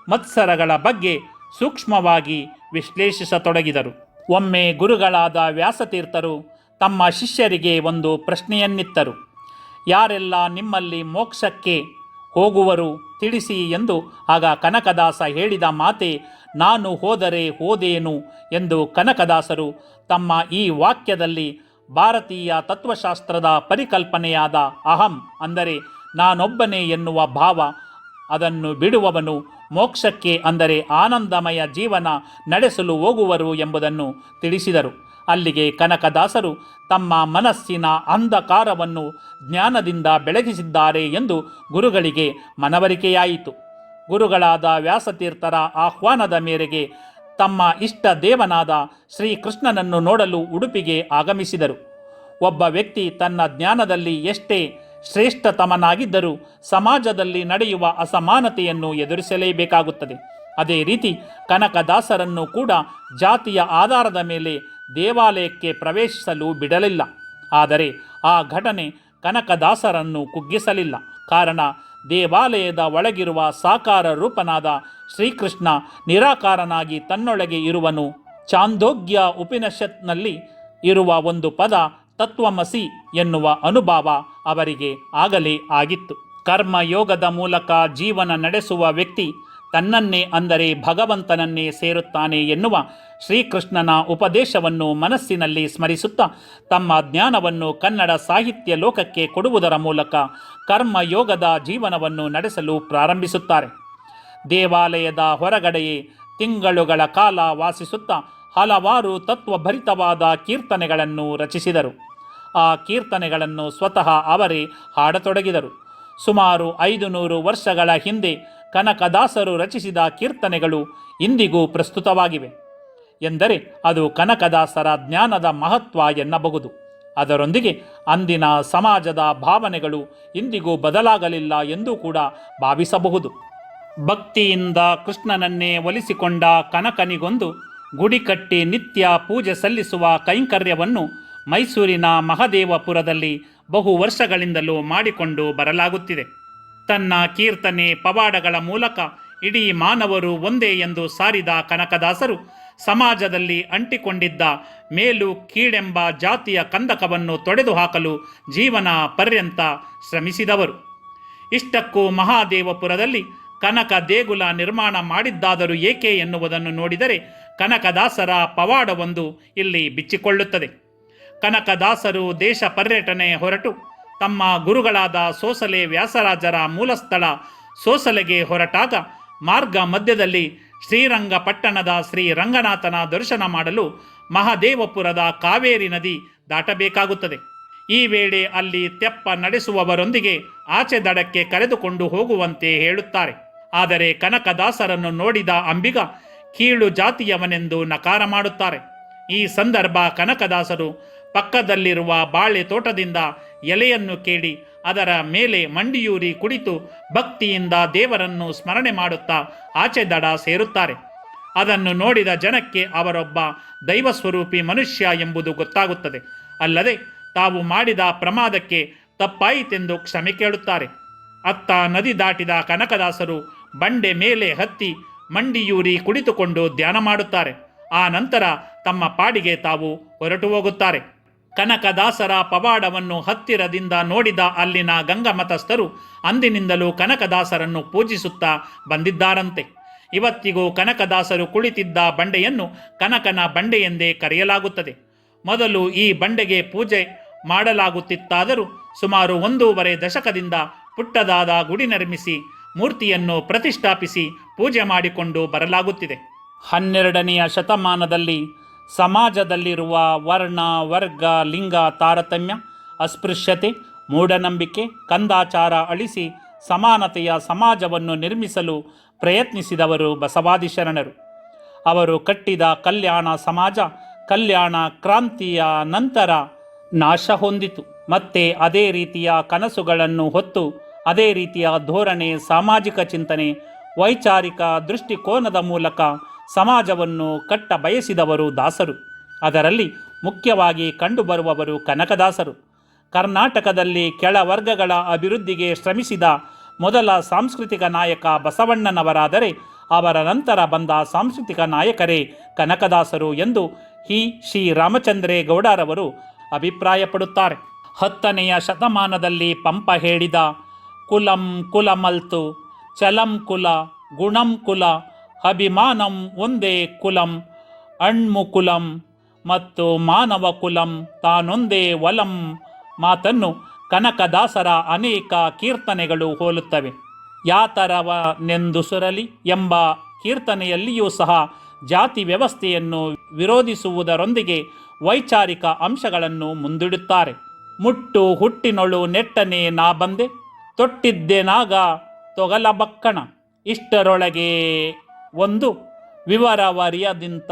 ಮತ್ಸರಗಳ ಬಗ್ಗೆ ಸೂಕ್ಷ್ಮವಾಗಿ ವಿಶ್ಲೇಷಿಸತೊಡಗಿದರು. ಒಮ್ಮೆ ಗುರುಗಳಾದ ವ್ಯಾಸತೀರ್ಥರು ತಮ್ಮ ಶಿಷ್ಯರಿಗೆ ಒಂದು ಪ್ರಶ್ನೆಯನ್ನಿತ್ತರು. ಯಾರೆಲ್ಲ ನಿಮ್ಮಲ್ಲಿ ಮೋಕ್ಷಕ್ಕೆ ಹೋಗುವರು ತಿಳಿಸಿ ಎಂದು ಆಗ ಕನಕದಾಸ ಹೇಳಿದ ಮಾತೆ, ನಾನು ಹೋದರೆ ಹೋದೇನು ಎಂದು ಕನಕದಾಸರು ತಮ್ಮ ಈ ವಾಕ್ಯದಲ್ಲಿ ಭಾರತೀಯ ತತ್ವಶಾಸ್ತ್ರದ ಪರಿಕಲ್ಪನೆಯಾದ ಅಹಂ ಅಂದರೆ ನಾನೊಬ್ಬನೇ ಎನ್ನುವ ಭಾವ ಅದನ್ನು ಬಿಡುವವನು ಮೋಕ್ಷಕ್ಕೆ ಅಂದರೆ ಆನಂದಮಯ ಜೀವನ ನಡೆಸಲು ಹೋಗುವರು ಎಂಬುದನ್ನು ತಿಳಿಸಿದರು. ಅಲ್ಲಿಗೆ ಕನಕದಾಸರು ತಮ್ಮ ಮನಸ್ಸಿನ ಅಂಧಕಾರವನ್ನು ಜ್ಞಾನದಿಂದ ಬೆಳಗಿಸಿದ್ದಾರೆ ಎಂದು ಗುರುಗಳಿಗೆ ಮನವರಿಕೆಯಾಯಿತು. ಗುರುಗಳಾದ ವ್ಯಾಸತೀರ್ಥರ ಆಹ್ವಾನದ ಮೇರೆಗೆ ತಮ್ಮ ಇಷ್ಟ ದೇವನಾದ ಶ್ರೀಕೃಷ್ಣನನ್ನು ನೋಡಲು ಉಡುಪಿಗೆ ಆಗಮಿಸಿದರು. ಒಬ್ಬ ವ್ಯಕ್ತಿ ತನ್ನ ಜ್ಞಾನದಲ್ಲಿ ಎಷ್ಟೇ ಶ್ರೇಷ್ಠತಮನಾಗಿದ್ದರೂ ಸಮಾಜದಲ್ಲಿ ನಡೆಯುವ ಅಸಮಾನತೆಯನ್ನು ಎದುರಿಸಲೇಬೇಕಾಗುತ್ತದೆ. ಅದೇ ರೀತಿ ಕನಕದಾಸರನ್ನು ಕೂಡ ಜಾತಿಯ ಆಧಾರದ ಮೇಲೆ ದೇವಾಲಯಕ್ಕೆ ಪ್ರವೇಶಿಸಲು ಬಿಡಲಿಲ್ಲ. ಆದರೆ ಆ ಘಟನೆ ಕನಕದಾಸರನ್ನು ಕುಗ್ಗಿಸಲಿಲ್ಲ. ಕಾರಣ ದೇವಾಲಯದ ಒಳಗಿರುವ ಸಾಕಾರ ರೂಪನಾದ ಶ್ರೀಕೃಷ್ಣ ನಿರಾಕಾರನಾಗಿ ತನ್ನೊಳಗೆ ಇರುವನು ಚಾಂದೋಗ್ಯ ಉಪನಿಷತ್ನಲ್ಲಿ ಇರುವ ಒಂದು ಪದ ತತ್ವಮಸಿ ಎನ್ನುವ ಅನುಭವ ಅವರಿಗೆ ಆಗಲೇ ಆಗಿತ್ತು. ಕರ್ಮಯೋಗದ ಮೂಲಕ ಜೀವನ ನಡೆಸುವ ವ್ಯಕ್ತಿ ತನ್ನನ್ನೇ ಅಂದರೆ ಭಗವಂತನನ್ನೇ ಸೇರುತ್ತಾನೆ ಎನ್ನುವ ಶ್ರೀಕೃಷ್ಣನ ಉಪದೇಶವನ್ನು ಮನಸ್ಸಿನಲ್ಲಿ ಸ್ಮರಿಸುತ್ತಾ ತಮ್ಮ ಜ್ಞಾನವನ್ನು ಕನ್ನಡ ಸಾಹಿತ್ಯ ಲೋಕಕ್ಕೆ ಕೊಡುವುದರ ಮೂಲಕ ಕರ್ಮಯೋಗದ ಜೀವನವನ್ನು ನಡೆಸಲು ಪ್ರಾರಂಭಿಸುತ್ತಾರೆ. ದೇವಾಲಯದ ಹೊರಗಡೆಯೇ ತಿಂಗಳುಗಳ ಕಾಲ ವಾಸಿಸುತ್ತಾ ಹಲವಾರು ತತ್ವಭರಿತವಾದ ಕೀರ್ತನೆಗಳನ್ನು ರಚಿಸಿದರು. ಆ ಕೀರ್ತನೆಗಳನ್ನು ಸ್ವತಃ ಅವರೇ ಹಾಡತೊಡಗಿದರು. ಸುಮಾರು ಐದು ನೂರು ವರ್ಷಗಳ ಹಿಂದೆ ಕನಕದಾಸರು ರಚಿಸಿದ ಕೀರ್ತನೆಗಳು ಇಂದಿಗೂ ಪ್ರಸ್ತುತವಾಗಿವೆ. ಎಂದರೆ ಅದು ಕನಕದಾಸರ ಜ್ಞಾನದ ಮಹತ್ವ ಎನ್ನಬಹುದು. ಅದರೊಂದಿಗೆ ಅಂದಿನ ಸಮಾಜದ ಭಾವನೆಗಳು ಇಂದಿಗೂ ಬದಲಾಗಲಿಲ್ಲ ಎಂದು ಕೂಡ ಭಾವಿಸಬಹುದು. ಭಕ್ತಿಯಿಂದ ಕೃಷ್ಣನನ್ನೇ ಒಲಿಸಿಕೊಂಡ ಕನಕನಿಗೊಂದು ಗುಡಿ ಕಟ್ಟಿ ನಿತ್ಯ ಪೂಜೆ ಸಲ್ಲಿಸುವ ಕೈಂಕರ್ಯವನ್ನು ಮೈಸೂರಿನ ಮಹದೇವಪುರದಲ್ಲಿ ಬಹು ವರ್ಷಗಳಿಂದಲೂ ಮಾಡಿಕೊಂಡು ಬರಲಾಗುತ್ತಿದೆ. ತನ್ನ ಕೀರ್ತನೆ ಪವಾಡಗಳ ಮೂಲಕ ಇಡೀ ಮಾನವರು ಒಂದೇ ಎಂದು ಸಾರಿದ ಕನಕದಾಸರು ಸಮಾಜದಲ್ಲಿ ಅಂಟಿಕೊಂಡಿದ್ದ ಮೇಲು ಕೀಳೆಂಬ ಜಾತಿಯ ಕಂದಕವನ್ನು ತೊಡೆದು ಹಾಕಲು ಜೀವನ ಪರ್ಯಂತ ಶ್ರಮಿಸಿದವರು. ಇಷ್ಟಕ್ಕೂ ಮಹಾದೇವಪುರದಲ್ಲಿ ಕನಕ ದೇಗುಲ ನಿರ್ಮಾಣ ಮಾಡಿದ್ದಾದರೂ ಏಕೆ ಎನ್ನುವುದನ್ನು ನೋಡಿದರೆ ಕನಕದಾಸರ ಪವಾಡವೊಂದು ಇಲ್ಲಿ ಬಿಚ್ಚಿಕೊಳ್ಳುತ್ತದೆ. ಕನಕದಾಸರು ದೇಶ ಪರ್ಯಟನೆ ಹೊರಟು. ತಮ್ಮ ಗುರುಗಳಾದ ಸೋಸಲೆ ವ್ಯಾಸರಾಜರ ಮೂಲಸ್ಥಳ ಸೋಸಲೆಗೆ ಹೊರಟಾಗ ಮಾರ್ಗ ಮಧ್ಯದಲ್ಲಿ ಶ್ರೀರಂಗಪಟ್ಟಣದ ಶ್ರೀ ರಂಗನಾಥನ ದರ್ಶನ ಮಾಡಲು ಮಹದೇವಪುರದ ಕಾವೇರಿ ನದಿ ದಾಟಬೇಕಾಗುತ್ತದೆ. ಈ ವೇಳೆ ಅಲ್ಲಿ ತೆಪ್ಪ ನಡೆಸುವವರೊಂದಿಗೆ ಆಚೆ ದಡಕ್ಕೆ ಕರೆದುಕೊಂಡು ಹೋಗುವಂತೆ ಹೇಳುತ್ತಾರೆ. ಆದರೆ ಕನಕದಾಸರನ್ನು ನೋಡಿದ ಅಂಬಿಗ ಕೀಳು ಜಾತಿಯವನೆಂದು ನಕಾರ ಮಾಡುತ್ತಾರೆ. ಈ ಸಂದರ್ಭ ಕನಕದಾಸರು ಪಕ್ಕದಲ್ಲಿರುವ ಬಾಳೆ ತೋಟದಿಂದ ಎಲೆಯನ್ನು ಕೇಳಿ ಅದರ ಮೇಲೆ ಮಂಡಿಯೂರಿ ಕುಳಿತು ಭಕ್ತಿಯಿಂದ ದೇವರನ್ನು ಸ್ಮರಣೆ ಮಾಡುತ್ತಾ ಆಚೆ ದಡ ಸೇರುತ್ತಾರೆ. ಅದನ್ನು ನೋಡಿದ ಜನಕ್ಕೆ ಅವರೊಬ್ಬ ದೈವಸ್ವರೂಪಿ ಮನುಷ್ಯ ಎಂಬುದು ಗೊತ್ತಾಗುತ್ತದೆ. ಅಲ್ಲದೆ ತಾವು ಮಾಡಿದ ಪ್ರಮಾದಕ್ಕೆ ತಪ್ಪಾಯಿತೆಂದು ಕ್ಷಮೆ ಕೇಳುತ್ತಾರೆ. ಅತ್ತ ನದಿ ದಾಟಿದ ಕನಕದಾಸರು ಬಂಡೆ ಮೇಲೆ ಹತ್ತಿ ಮಂಡಿಯೂರಿ ಕುಳಿತುಕೊಂಡು ಧ್ಯಾನ ಮಾಡುತ್ತಾರೆ. ಆ ನಂತರ ತಮ್ಮ ಪಾಡಿಗೆ ತಾವು ಹೊರಟು ಹೋಗುತ್ತಾರೆ. ಕನಕದಾಸರ ಪವಾಡವನ್ನು ಹತ್ತಿರದಿಂದ ನೋಡಿದ ಅಲ್ಲಿನ ಗಂಗಮತಸ್ಥರು ಅಂದಿನಿಂದಲೂ ಕನಕದಾಸರನ್ನು ಪೂಜಿಸುತ್ತಾ ಬಂದಿದ್ದಾರಂತೆ. ಇವತ್ತಿಗೂ ಕನಕದಾಸರು ಕುಳಿತಿದ್ದ ಬಂಡೆಯನ್ನು ಕನಕನ ಬಂಡೆ ಎಂದೇ ಕರೆಯಲಾಗುತ್ತದೆ. ಮೊದಲು ಈ ಬಂಡೆಗೆ ಪೂಜೆ ಮಾಡಲಾಗುತ್ತಿತ್ತಾದರೂ ಸುಮಾರು ಒಂದೂವರೆ ದಶಕದಿಂದ ಪುಟ್ಟದಾದ ಗುಡಿ ನಿರ್ಮಿಸಿ, ಮೂರ್ತಿಯನ್ನು ಪ್ರತಿಷ್ಠಾಪಿಸಿ ಪೂಜೆ ಮಾಡಿಕೊಂಡು ಬರಲಾಗುತ್ತಿದೆ. ಹನ್ನೆರಡನೆಯ ಶತಮಾನದಲ್ಲಿ ಸಮಾಜದಲ್ಲಿರುವ ವರ್ಣ, ವರ್ಗ, ಲಿಂಗ ತಾರತಮ್ಯ ಅಸ್ಪೃಶ್ಯತೆ, ಮೂಢನಂಬಿಕೆ, ಕಂದಾಚಾರ ಅಳಿಸಿ ಸಮಾನತೆಯ ಸಮಾಜವನ್ನು ನಿರ್ಮಿಸಲು ಪ್ರಯತ್ನಿಸಿದವರು ಬಸವಾದಿ ಶರಣರು ಅವರು ಕಟ್ಟಿದ ಕಲ್ಯಾಣ ಸಮಾಜ, ಕಲ್ಯಾಣ ಕ್ರಾಂತಿಯ ನಂತರ ನಾಶ ಹೊಂದಿತು. ಮತ್ತೆ ಅದೇ ರೀತಿಯ ಕನಸುಗಳನ್ನು ಹೊತ್ತು, ಅದೇ ರೀತಿಯ ಧೋರಣೆ ಸಾಮಾಜಿಕ ಚಿಂತನೆ, ವೈಚಾರಿಕ ದೃಷ್ಟಿಕೋನದ ಮೂಲಕ ಸಮಾಜವನ್ನು ಕಟ್ಟ ಬಯಸಿದವರು ದಾಸರು. ಅದರಲ್ಲಿ ಮುಖ್ಯವಾಗಿ ಕಂಡುಬರುವವರು ಕನಕದಾಸರು. ಕರ್ನಾಟಕದಲ್ಲಿ ಕೆಳವರ್ಗಗಳ ಅಭಿವೃದ್ಧಿಗೆ ಶ್ರಮಿಸಿದ ಮೊದಲ ಸಾಂಸ್ಕೃತಿಕ ನಾಯಕ ಬಸವಣ್ಣನವರಾದರೆ ಅವರ ನಂತರ ಬಂದ ಸಾಂಸ್ಕೃತಿಕ ನಾಯಕರೇ ಕನಕದಾಸರು ಎಂದು ಹಿ. ಶ್ರೀ. ರಾಮಚಂದ್ರೇಗೌಡರವರು ಅಭಿಪ್ರಾಯಪಡುತ್ತಾರೆ. ಹತ್ತನೆಯ ಶತಮಾನದಲ್ಲಿ ಪಂಪ ಹೇಳಿದ, ಕುಲಂ ಕುಲಮಲ್ತು ಚಲಂ ಕುಲ, ಗುಣಂ ಕುಲ ಅಭಿಮಾನಂ ಒಂದೇ ಕುಲಂ ಅಣ್ಮುಕುಲಂ ಮತ್ತು ಮಾನವ ಕುಲಂ ತಾನೊಂದೇ ವಲಂ. ಮಾತನ್ನು ಕನಕದಾಸರ ಅನೇಕ ಕೀರ್ತನೆಗಳು ಹೋಲುತ್ತವೆ. ಯಾತರವನೆಂದು ಸುರಲಿ ಎಂಬ ಕೀರ್ತನೆಯಲ್ಲಿಯೂ ಸಹ ಜಾತಿ ವ್ಯವಸ್ಥೆಯನ್ನು ವಿರೋಧಿಸುವುದರೊಂದಿಗೆ ವೈಚಾರಿಕ ಅಂಶಗಳನ್ನು ಮುಂದಿಡುತ್ತಾರೆ. ಮುಟ್ಟು ಹುಟ್ಟಿನೊಳು ನೆಟ್ಟನೆ ನಾ ಬಂದೆ ತೊಟ್ಟಿದ್ದೆನಾಗ ತೊಗಲಬಕ್ಕಣ ಇಷ್ಟರೊಳಗೆ ಒಂದು ವಿವರವರಿಯದಿಂತ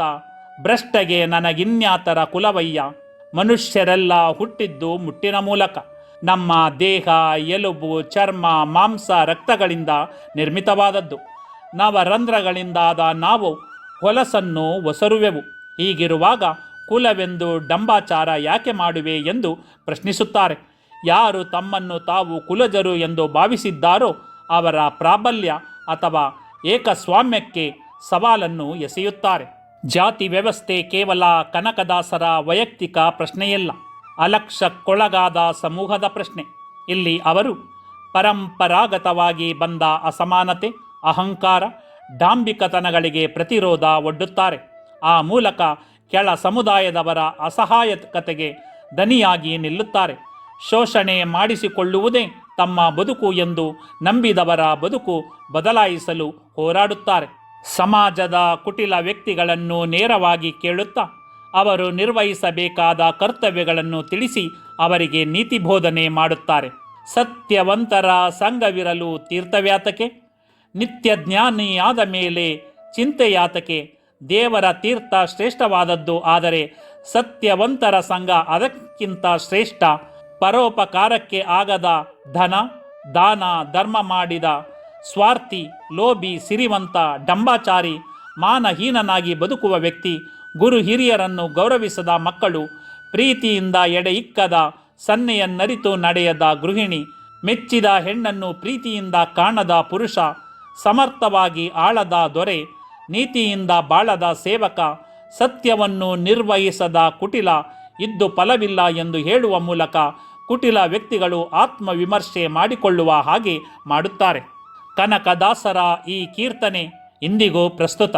ಭ್ರಷ್ಟಗೆ ನನಗಿನ್ಯಾತರ ಕುಲವಯ್ಯ. ಮನುಷ್ಯರೆಲ್ಲ ಹುಟ್ಟಿದ್ದು ಮುಟ್ಟಿನ ಮೂಲಕ. ನಮ್ಮ ದೇಹ, ಎಲುಬು, ಚರ್ಮ, ಮಾಂಸ, ರಕ್ತಗಳಿಂದ ನಿರ್ಮಿತವಾದದ್ದು. ನವರಂಧ್ರಗಳಿಂದಾದ ನಾವು ಹೊಲಸನ್ನು ಒಸರುವೆವು. ಹೀಗಿರುವಾಗ ಕುಲವೆಂದು ಡಂಬಾಚಾರ ಯಾಕೆ ಮಾಡುವೆ ಎಂದು ಪ್ರಶ್ನಿಸುತ್ತಾರೆ. ಯಾರು ತಮ್ಮನ್ನು ತಾವು ಕುಲಜರು ಎಂದು ಭಾವಿಸಿದ್ದಾರೋ ಅವರ ಪ್ರಾಬಲ್ಯ ಅಥವಾ ಏಕಸ್ವಾಮ್ಯಕ್ಕೆ ಸವಾಲನ್ನು ಎಸೆಯುತ್ತಾರೆ. ಜಾತಿ ವ್ಯವಸ್ಥೆ ಕೇವಲ ಕನಕದಾಸರ ವೈಯಕ್ತಿಕ ಪ್ರಶ್ನೆಯಲ್ಲ, ಅಲಕ್ಷಕ್ಕೊಳಗಾದ ಸಮೂಹದ ಪ್ರಶ್ನೆ. ಇಲ್ಲಿ ಅವರು ಪರಂಪರಾಗತವಾಗಿ ಬಂದ ಅಸಮಾನತೆ, ಅಹಂಕಾರ, ಡಾಂಬಿಕತನಗಳಿಗೆ ಪ್ರತಿರೋಧ ಒಡ್ಡುತ್ತಾರೆ. ಆ ಮೂಲಕ ಕೆಳ ಸಮುದಾಯದವರ ಅಸಹಾಯಕತೆಗೆ ದನಿಯಾಗಿ ನಿಲ್ಲುತ್ತಾರೆ. ಶೋಷಣೆ ಮಾಡಿಸಿಕೊಳ್ಳುವುದೇ ತಮ್ಮ ಬದುಕು ಎಂದು ನಂಬಿದವರ ಬದುಕು ಬದಲಾಯಿಸಲು ಹೋರಾಡುತ್ತಾರೆ. ಸಮಾಜದ ಕುಟಿಲ ವ್ಯಕ್ತಿಗಳನ್ನು ನೇರವಾಗಿ ಕೇಳುತ್ತಾ, ಅವರು ನಿರ್ವಹಿಸಬೇಕಾದ ಕರ್ತವ್ಯಗಳನ್ನು ತಿಳಿಸಿ ಅವರಿಗೆ ನೀತಿ ಬೋಧನೆ ಮಾಡುತ್ತಾರೆ. ಸತ್ಯವಂತರ ಸಂಘವಿರಲು ತೀರ್ಥವ್ಯಾತಕೆ ನಿತ್ಯ ಜ್ಞಾನಿಯಾದ ಮೇಲೆ ಚಿಂತೆಯಾತಕೆ, ದೇವರ ತೀರ್ಥ ಶ್ರೇಷ್ಠವಾದದ್ದು ಆದರೆ ಸತ್ಯವಂತರ ಸಂಘ ಅದಕ್ಕಿಂತ ಶ್ರೇಷ್ಠ ಪರೋಪಕಾರಕ್ಕೆ ಆಗದ ಧನ, ದಾನ, ಧರ್ಮ ಮಾಡಿದ ಸ್ವಾರ್ಥಿ, ಲೋಭಿ, ಸಿರಿವಂತ, ಡಂಬಾಚಾರಿ, ಮಾನಹೀನನಾಗಿ ಬದುಕುವ ವ್ಯಕ್ತಿ, ಗುರು ಹಿರಿಯರನ್ನು ಗೌರವಿಸದ ಮಕ್ಕಳು, ಪ್ರೀತಿಯಿಂದ ಎಡೆಯಿಕ್ಕದ ಸನ್ನೆಯನ್ನರಿತು ನಡೆಯದ ಗೃಹಿಣಿ, ಮೆಚ್ಚಿದ ಹೆಣ್ಣನ್ನು ಪ್ರೀತಿಯಿಂದ ಕಾಣದ ಪುರುಷ, ಸಮರ್ಥವಾಗಿ ಆಳದ ದೊರೆ, ನೀತಿಯಿಂದ ಬಾಳದ ಸೇವಕ, ಸತ್ಯವನ್ನು ನಿರ್ವಹಿಸದ ಕುಟಿಲ, ಇದ್ದು ಫಲವಿಲ್ಲ ಎಂದು ಹೇಳುವ ಮೂಲಕ ಕುಟಿಲ ವ್ಯಕ್ತಿಗಳು ಆತ್ಮವಿಮರ್ಶೆ ಮಾಡಿಕೊಳ್ಳುವ ಹಾಗೆ ಮಾಡುತ್ತಾರೆ. ಕನಕದಾಸರ ಈ ಕೀರ್ತನೆ ಇಂದಿಗೂ ಪ್ರಸ್ತುತ.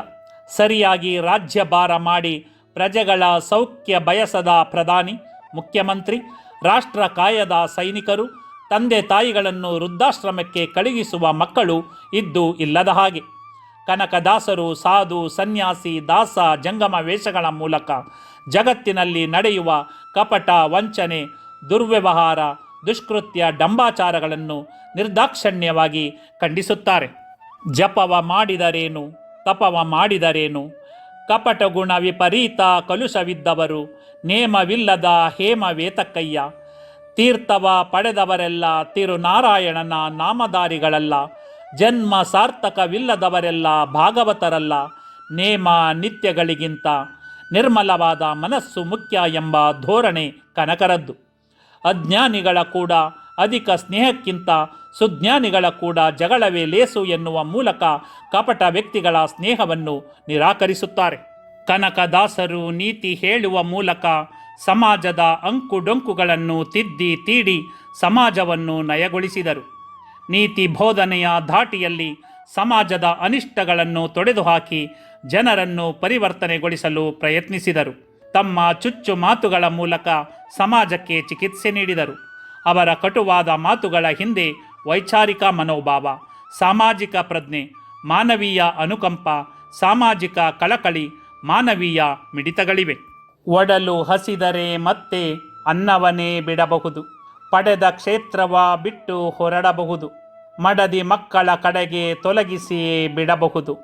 ಸರಿಯಾಗಿ ರಾಜ್ಯಭಾರ ಮಾಡಿ ಪ್ರಜೆಗಳ ಸೌಖ್ಯ ಬಯಸದ ಪ್ರಧಾನಿ, ಮುಖ್ಯಮಂತ್ರಿ, ರಾಷ್ಟ್ರ ಕಾಯದ ಸೈನಿಕರು, ತಂದೆ ತಾಯಿಗಳನ್ನು ವೃದ್ಧಾಶ್ರಮಕ್ಕೆ ಕಳುಹಿಸುವ ಮಕ್ಕಳು ಇದ್ದು ಇಲ್ಲದ ಹಾಗೆ. ಕನಕದಾಸರು ಸಾಧು, ಸನ್ಯಾಸಿ, ದಾಸ, ಜಂಗಮ ವೇಷಗಳ ಮೂಲಕ ಜಗತ್ತಿನಲ್ಲಿ ನಡೆಯುವ ಕಪಟ ವಂಚನೆ ದುರ್ವ್ಯವಹಾರ, ದುಷ್ಕೃತ್ಯ, ಡಂಬಾಚಾರಗಳನ್ನು ನಿರ್ದಾಕ್ಷಣ್ಯವಾಗಿ ಖಂಡಿಸುತ್ತಾರೆ. ಜಪವ ಮಾಡಿದರೇನು? ತಪವ ಮಾಡಿದರೇನು? ಕಪಟ ಗುಣ ವಿಪರೀತ ಕಲುಷವಿದ್ದವರು, ನೇಮವಿಲ್ಲದ ಹೇಮ ವೇತಕ್ಕಯ್ಯ ತೀರ್ಥವ ಪಡೆದವರೆಲ್ಲ ತಿರುನಾರಾಯಣನ ನಾಮಧಾರಿಗಳಲ್ಲ. ಜನ್ಮ ಸಾರ್ಥಕವಿಲ್ಲದವರೆಲ್ಲ ಭಾಗವತರಲ್ಲ. ನೇಮ ನಿತ್ಯಗಳಿಗಿಂತ ನಿರ್ಮಲವಾದ ಮನಸ್ಸು ಮುಖ್ಯ ಎಂಬ ಧೋರಣೆ ಕನಕರದ್ದು. ಅಜ್ಞಾನಿಗಳ ಕೂಡ, ಅಧಿಕ ಸ್ನೇಹಕ್ಕಿಂತ ಸುಜ್ಞಾನಿಗಳ ಕೂಡ ಜಗಳವೇ ಲೇಸು ಎನ್ನುವ ಮೂಲಕ ಕಪಟ ವ್ಯಕ್ತಿಗಳ ಸ್ನೇಹವನ್ನು ನಿರಾಕರಿಸುತ್ತಾರೆ. ಕನಕದಾಸರು ನೀತಿ ಹೇಳುವ ಮೂಲಕ ಸಮಾಜದ ಅಂಕುಡೊಂಕುಗಳನ್ನು ತಿದ್ದಿ ತೀಡಿ ಸಮಾಜವನ್ನು ನಯಗೊಳಿಸಿದರು. ನೀತಿ ಬೋಧನೆಯ ಧಾಟಿಯಲ್ಲಿ ಸಮಾಜದ ಅನಿಷ್ಟಗಳನ್ನು ತೊಡೆದುಹಾಕಿ ಜನರನ್ನು ಪರಿವರ್ತನೆಗೊಳಿಸಲು ಪ್ರಯತ್ನಿಸಿದರು. ತಮ್ಮ ಚುಚ್ಚು ಮಾತುಗಳ ಮೂಲಕ ಸಮಾಜಕ್ಕೆ ಚಿಕಿತ್ಸೆ ನೀಡಿದರು. ಅವರ ಕಟುವಾದ ಮಾತುಗಳ ಹಿಂದೆ ವೈಚಾರಿಕ ಮನೋಭಾವ, ಸಾಮಾಜಿಕ ಪ್ರಜ್ಞೆ, ಮಾನವೀಯ ಅನುಕಂಪ, ಸಾಮಾಜಿಕ ಕಳಕಳಿ, ಮಾನವೀಯ ಮಿಡಿತಗಳಿವೆ. ಒಡಲು ಹಸಿದರೆ ಮತ್ತೆ ಅನ್ನವನೇ ಬಿಡಬಹುದು. ಪಡೆದ ಕ್ಷೇತ್ರವ ಬಿಟ್ಟು ಹೊರಡಬಹುದು. ಮಡದಿ ಮಕ್ಕಳ ಕಡೆಗೆ ತೊಲಗಿಸಿಯೇ ಬಿಡಬಹುದು.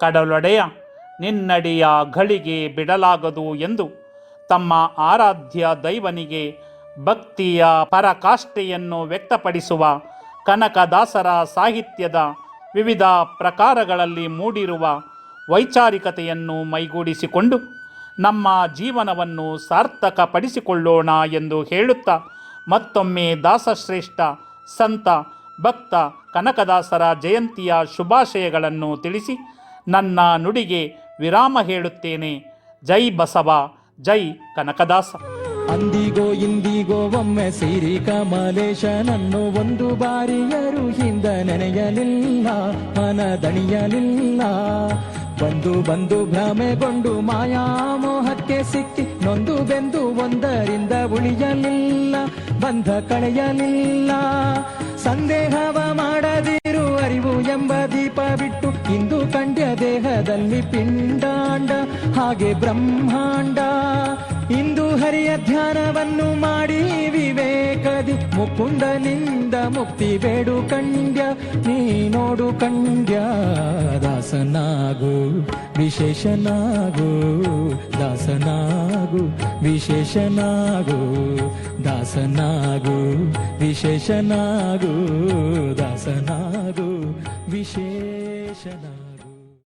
ಕಡಲೊಡೆಯ ನಿನ್ನಡಿಯ ಘಳಿಗೆ ಬಿಡಲಾಗದು ಎಂದು ತಮ್ಮ ಆರಾಧ್ಯ ದೈವನಿಗೆ ಭಕ್ತಿಯ ಪರಕಾಷ್ಠೆಯನ್ನು ವ್ಯಕ್ತಪಡಿಸುವ ಕನಕದಾಸರ ಸಾಹಿತ್ಯದ ವಿವಿಧ ಪ್ರಕಾರಗಳಲ್ಲಿ ಮೂಡಿರುವ ವೈಚಾರಿಕತೆಯನ್ನು ಮೈಗೂಡಿಸಿಕೊಂಡು ನಮ್ಮ ಜೀವನವನ್ನು ಸಾರ್ಥಕಪಡಿಸಿಕೊಳ್ಳೋಣ ಎಂದು ಹೇಳುತ್ತಾ ಮತ್ತೊಮ್ಮೆ ದಾಸಶ್ರೇಷ್ಠ ಸಂತ ಭಕ್ತ ಕನಕದಾಸರ ಜಯಂತಿಯ ಶುಭಾಶಯಗಳನ್ನು ತಿಳಿಸಿ ನನ್ನ ನುಡಿಗೆ ವಿರಾಮ ಹೇಳುತ್ತೇನೆ. ಜೈ ಬಸವ, ಜೈ ಕನಕದಾಸ. ಅಂದಿಗೋ ಇಂದಿಗೋ ಒಮ್ಮೆ ಸಿರಿ ಕಮಲೇಶನನ್ನು ಒಂದು ಬಾರಿಯರು ಹಿಂದ ನೆನೆಯಲಿಲ್ಲ, ಮನದಣಿಯಲಿಲ್ಲ. ಬಂದು ಬಂದು ಭ್ರಮೆಗೊಂಡು ಮಾಯಾಮೋಹಕ್ಕೆ ಸಿಕ್ಕಿ ನೊಂದು ಬೆಂದು ಒಂದರಿಂದ ಉಳಿಯಲಿಲ್ಲ, ಬಂಧ ಕಳೆಯಲಿಲ್ಲ. ಸಂದೇಹವ ಮಾಡದಿರು ಅರಿವು ಎಂಬ ದೀಪ ಬಿಟ್ಟು ಇಂದು ಕಂಡ್ಯ ದೇಹದಲ್ಲಿ ಪಿಂಡಾಂಡ ಹಾಗೆ ಬ್ರಹ್ಮಾಂಡ. ಇಂದು ಹರಿಯ ಧ್ಯಾನವನ್ನು ಮಾಡಿ ವಿವೇಕದಿ ಮುಕುಂದನಿಂದ ಮುಕ್ತಿ ಬೇಡು ಕಂಡ್ಯ ನೀ ನೋಡು ಕಂಡ್ಯ ದಾಸನಾಗು, ವಿಶೇಷನಾಗು ದಾಸನಾಗು ವಿಶೇಷನಾಗು. ದಾಸನಾಗು ವಿಶೇಷನಾಗು ದಾಸನಾಗು, ವಿಶೇಷನಾಗು.